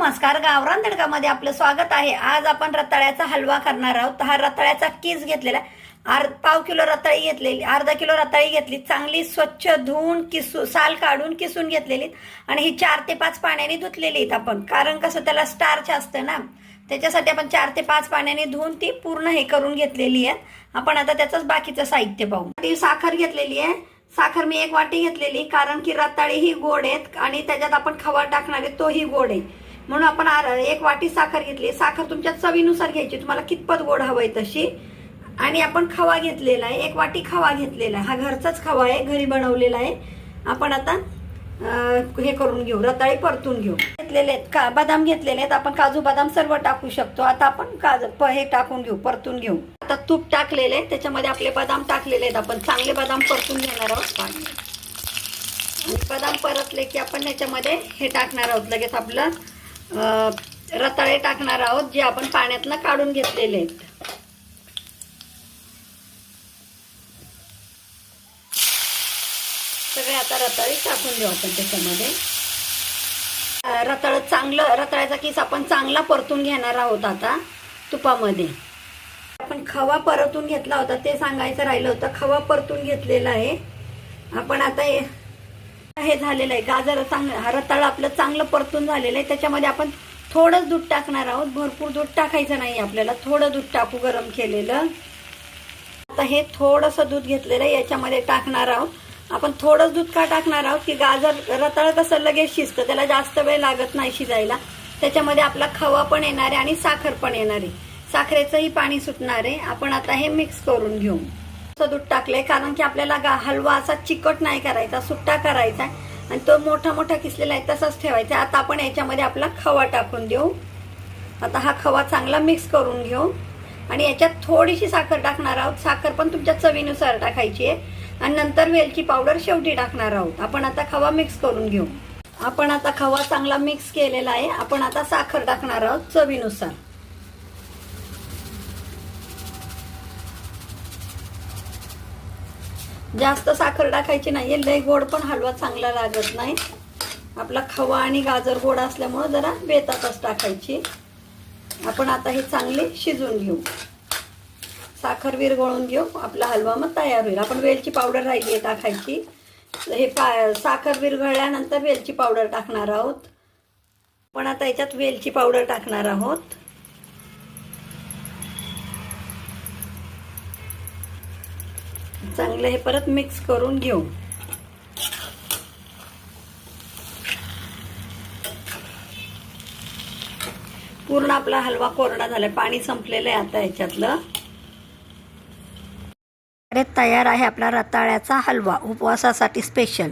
नमस्कार गावरान तडकामध्ये आपलं स्वागत आहे. आज आपण रताळ्याचा हलवा करणार आहोत. हा रताळ्याचा किस घेतलेला अर्ध पाव किलो रताळी घेतलेली अर्धा किलो रताळी घेतली. चांगली स्वच्छ धुवून किसू साल काढून किसून घेतलेली आणि ही चार ते पाच पाण्याने धुतलेली आहेत आपण. कारण कसं त्याला स्टार्च असतं ना त्याच्यासाठी आपण चार ते पाच पाण्याने धुवून ती पूर्ण हे करून घेतलेली आहे आपण आता त्याचंच बाकीचं साहित्य पाहू. ती साखर घेतलेली आहे. साखर मी एक वाटी घेतलेली कारण की रताळी ही गोड आहेत आणि त्याच्यात आपण खवा टाकणार आहे तोही गोड आहे. म्हणून आपण आर- एक वाटी साखर घेतली. साखर तुमच्या चवीनुसार घ्यायची. तुम्हाला कितपत गोड हवंय तशी. आणि आपण खवा घेतलेला आहे. एक वाटी खवा घेतलेला आहे. हा घरचाच खवा आहे. घरी बनवलेला आहे. आपण आता हे करून घेऊ. रताळी परतून घेऊ. घेतलेले आहेत का? बदाम घेतलेले आहेत. आपण काजू बदाम सर्व टाकू शकतो. आता आपण काजू प- हे टाकून घेऊ. परतून घेऊ. आता तूप टाकलेले आहे त्याच्यामध्ये आपले बदाम टाकलेले आहेत. आपण चांगले बदाम परतून घेणार आहोत. पाणी आणि बदाम परतले की आपण याच्यामध्ये हे टाकणार आहोत. लगेच आपलं रताळे टाकणार आहोत जे आपण पाण्यातनं काढून घेतलेले आहेत. सगळे आता रताळी टाकून देऊ आपण त्याच्यामध्ये. रताळ चांगलं रताळ्याचा किस आपण चांगला परतून घेणार आहोत आता तुपामध्ये. आपण खवा परतून घेतला होता ते सांगायचं राहिलं होतं खवा परतून घेतलेला आहे. आपण आता हे झालेलं आहे. गाजर चांगलं हा रताळ आपलं चांगलं परतून झालेलं आहे. त्याच्यामध्ये आपण थोडंच दूध टाकणार आहोत. भरपूर दूध टाकायचं नाही आपल्याला. थोडं दूध टाकू गरम केलेलं. आता हे थोडंसं दूध घेतलेलं आहे. याच्यामध्ये टाकणार आहोत. आपण थोडंच दूध का टाकणार आहोत? की गाजर रताळ कसं लगेच शिजतं. त्याला जास्त वेळ लागत नाही शिजायला. त्याच्यामध्ये आपला खवा पण येणार आहे आणि साखर पण येणार आहे. साखरेचंही पाणी सुटणार आहे. आपण आता हे मिक्स करून घेऊ. नुसतं दूध टाकलंय कारण की आपल्याला गा- हलवा असा चिकट नाही करायचा सुट्टा करायचा आहे. आणि तो मोठा मोठा किसलेला आहे तसाच ठेवायचा आता आपण याच्यामध्ये आपला खवा टाकून देऊ. आता हा खवा चांगला मिक्स करून घेऊ. आणि याच्यात थोडीशी साखर टाकणार आहोत. साखर पण तुमच्या चवीनुसार टाकायची आहे. आणि नंतर वेलची पावडर शेवटी टाकणार आहोत. आपण आता खवा मिक्स करून घेऊ. आपण आता खवा चांगला मिक्स केलेला आहे. आपण आता साखर टाकणार आहोत चवीनुसार. जास्त साखर टाकायची नाही आहे लई गोड पण हलवा चांगला लागत नाही. आपला खवा आणि गाजर गोड असल्यामुळं जरा बेतातच टाकायची. आपण आता हे चांगले शिजून घेऊ. साखर विरघळून घेऊ आपला हलवा मग तयार होईल. आपण वेलची पावडर राहिली आहे टाकायची. हे पा साखर विरघळल्यानंतर वेलची पावडर टाकणार आहोत. पण आता याच्यात वेलची पावडर टाकणार आहोत. चांगलं हे परत मिक्स करून घेऊ. पूर्ण आपला हलवा कोरडा झालाय पाणी संपलेलं आहे आता याच्यातलं अरे तयार आहे आपला रताळ्याचा हलवा उपवासासाठी स्पेशल